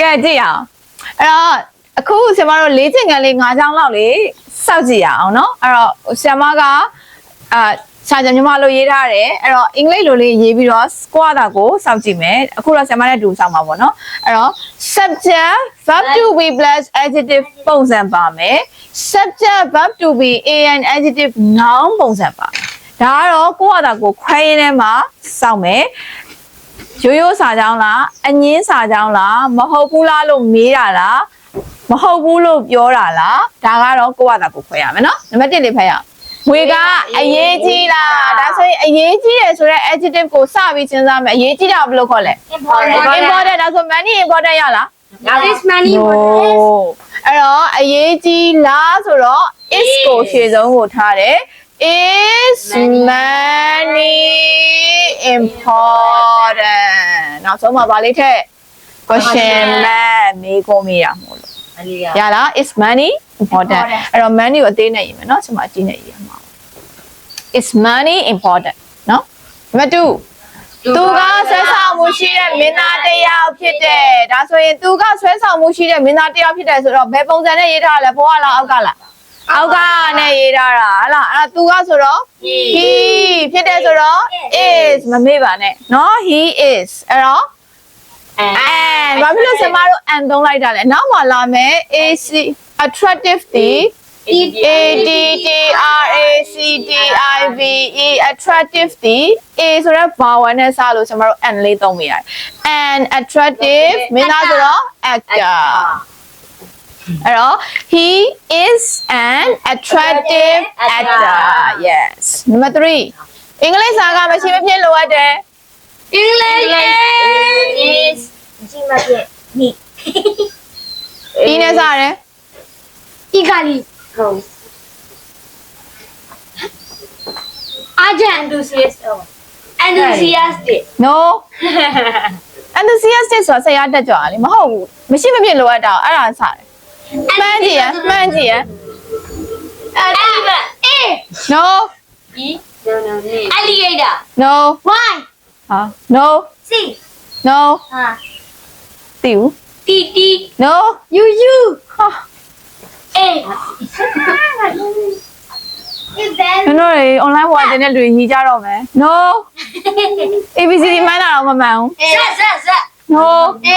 ကဲကြည့်အောင်အဲ့တော့အခုဆရာမတို့လေးချင်ကလေး၅ချောင်းလောက်လေးစောက်ကြည့်ရအောင်နော်အဲ့တော့ဆရာမကအာဆရာကျွန်မလို့ရေးထားတယ်အဲ့တော့အင်္ဂလိပ်လိုလေးရေးပြီးတော့ squad ကိုစောင့်ကြည့်မယ်အခုတော့ဆရာမနဲ့တူစောင့်ပါပေါ့နော်အဲ့တော့ subject verb to be plus adjective ပုံစံပါမယ် subject verb to be an adjective noun ပုံစံပါဒါကတော့ကိုယ့်အတာကိုခွဲရင်းထဲမှာစောင့်မယ် ရိုးရိုးစာကြောင်းလားအငင်းစာကြောင်းလားမဟုတ်ဘူးလားလို့မေးတာလားမဟုတ်ဘူးလို့ပြောတာလားဒါကတော့ကိုယ့်ဘာသာကိုခွဲရမယ်နော်နံပါတ်1လေးဖတ်ရအောင်ဝေကအရေးကြီးလားဒါဆိုရင်အရေးကြီးတယ်ဆိုတော့ adjective ကိုစပြီးစဉ်းစားမယ်အရေးကြီးတာကိုဘယ်လိုခေါ်လဲ important important ဒါဆို money important ရလား this money no အဲ့တော့အရေးကြီးလားဆိုတော့ is ကိုရှေ့ဆုံးကိုထားတယ် is money important နောက်ဆုံးမှာဗာလေးထက် question mark မေးကုန်မိတာမို့လို့ရလား is money important အဲ့တော့ money ကိုအသေးနဲ့ရေးမယ်နော်ကျွန်မအကြီးနဲ့ရေးမှာ is money important နော်နံပါတ်2သူကဆွဲဆောင်မှုရှိတဲ့မင်းသားတယောက်ဖြစ်တယ်ဒါဆိုရင်သူကဆွဲဆောင်မှုရှိတဲ့မင်းသားတယောက်ဖြစ်တယ်ဆိုတော့ဘယ်ပုံစံနဲ့ရေးထားလဲဘောကလားအောက်ကလား အောက်ကနေရေးထားတာဟလားအဲ့ဒါသူကဆိုတော့ he ဖြစ်တယ်ဆိုတော့ is မမေ့ပါနဲ့နော် he is အဲ့တော့ and ဘာဖြစ်လို့ကျမတို့ and သုံးလိုက်တာလဲနောက်မှလာမယ် ac attractive ဒီ a d t r a c t i v e attractive ဒီ a ဆိုတော့ vowel နဲ့စလို့ကျမတို့ and လေးသုံးမိရတယ် and attractive မင်းသားဆိုတော့ actor အဲ့တော့ he is an attractive actor yes number 3အင်္ဂလိပ်စာကမရှိမဖြစ်လိုအပ်တယ် English is ဒီမှာပြနိဒီနဲ့စတယ် Italy house Agent enthusiastic enthusiastic no enthusiastic ဆိုတာဆရာတက်ကြွတာလေမဟုတ်ဘူးမရှိမဖြစ်လိုအပ်တာအဲ့ဒါစတယ် မှန်းကြည့်ရမှန်းကြည့်ရ Elephant A no E no no no alligator no Y ဟာ no C no ဟာသိဘူး T T no U U ဟာ A ကျွန်တော်တွေ online ဘွားတင်တဲ့လူတွေညီကြတော့မယ် no abcd မှန်းတာတော့မမှန်ဘူး Z Z Z no A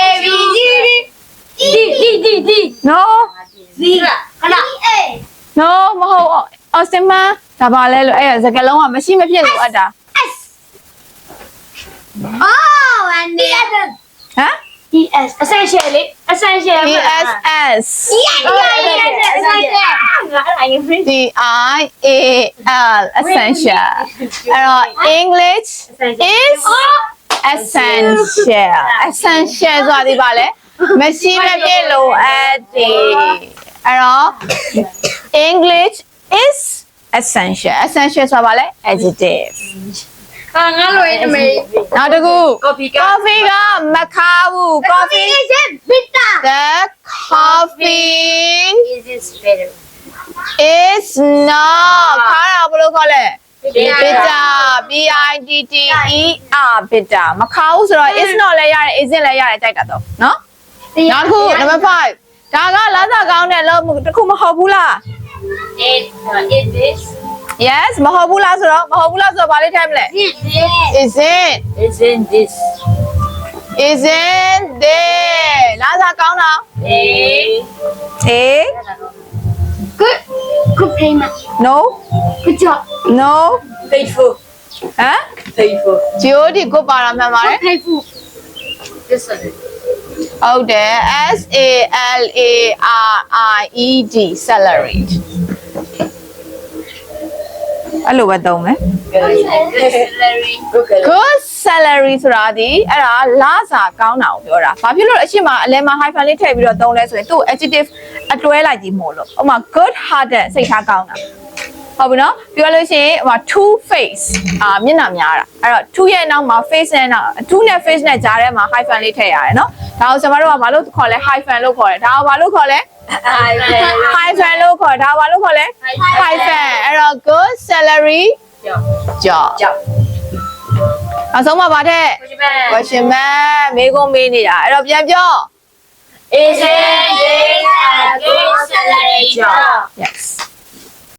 B D D D D D no Z ခဏ A no မဟုတ် austin မဒါပါလဲလို့အဲ့ဒါစကားလုံးကမရှိမဖြစ်လိုအပ်တာ S Oh and the other ဟမ် E S essentially essential ess Yeah yeah yeah essential ငါအဲ့ဒါ D I A L essential အဲ့တော့ English is essential essential ဆိုတာဒီပါလေ မရှိမဖြစ်လိုအပ်တယ်အဲ့တော့ English is essential essential ဆိုတာဗာလဲ adjective ဟာငါလိုရင်အမေနောက်တစ်ခု coffee က coffee ကမခါဘူး coffee is bitter the coffee is bitter is not ခါတာဘယ်လိုခေါ်လဲ bitter b i t t e r bitter မခါဘူးဆိုတော့ is not လဲရတယ် isn't လဲရတယ်ကြိုက်တာတော့နော် နောက်တစ်ခု number 5ဒါကလာစားကောင်းတဲ့လို့တစ်ခုမဟုတ်ဘူးလား it is this yes မဟုတ်ဘူးလားဆိုတော့မဟုတ်ဘူးလားဆိုတော့ဘာလေးထိုင်မလဲ is this isn't isn't this isn't there လာစားကောင်းတာ a a good good payment no good job no faithful ဟမ် faithful god ကိုပါတာမှန်ပါတယ် faithful this one ဟုတ်တယ် S A L A R I E D salary အဲ့လိုပဲသုံးမယ် salary good good salary ဆိုတာဒီအဲ့ဒါလစာကောင်းတာကိုပြောတာဘာဖြစ်လို့လဲအရှိမအလဲမှာ hyphen လေးထည့်ပြီးတော့သုံးလဲဆိုရင်သူ့ adjective အတွဲလိုက်ကြီးမို့လို့ဥပမာ good hearted စိတ်ထားကောင်းတာ ဟုတ်ပြီနော်ပြောလို့ရှိရင်ဟို two face အာမျက်နှာများတာအဲ့တော့ two ရဲ့နောက်မှာ face နဲ့နောက် two နဲ့ face နဲ့ကြားထဲမှာ hyphen လေးထည့်ရတယ်နော်ဒါကိုကျွန်တော်တို့ကဘာလို့ခေါ်လဲ hyphen လို့ခေါ်တယ်ဒါကိုဘာလို့ခေါ်လဲ hyphen လို့ခေါ်ဒါကိုဘာလို့ခေါ်လဲ hyphen အဲ့တော့ good salary job ကြောက်နောက်ဆုံးမှာဗာတဲ့ကိုရှိမဲ့ question mark မေးခွန်းမေးနေတာအဲ့တော့ပြန်ပြော Is it a good salary job? yes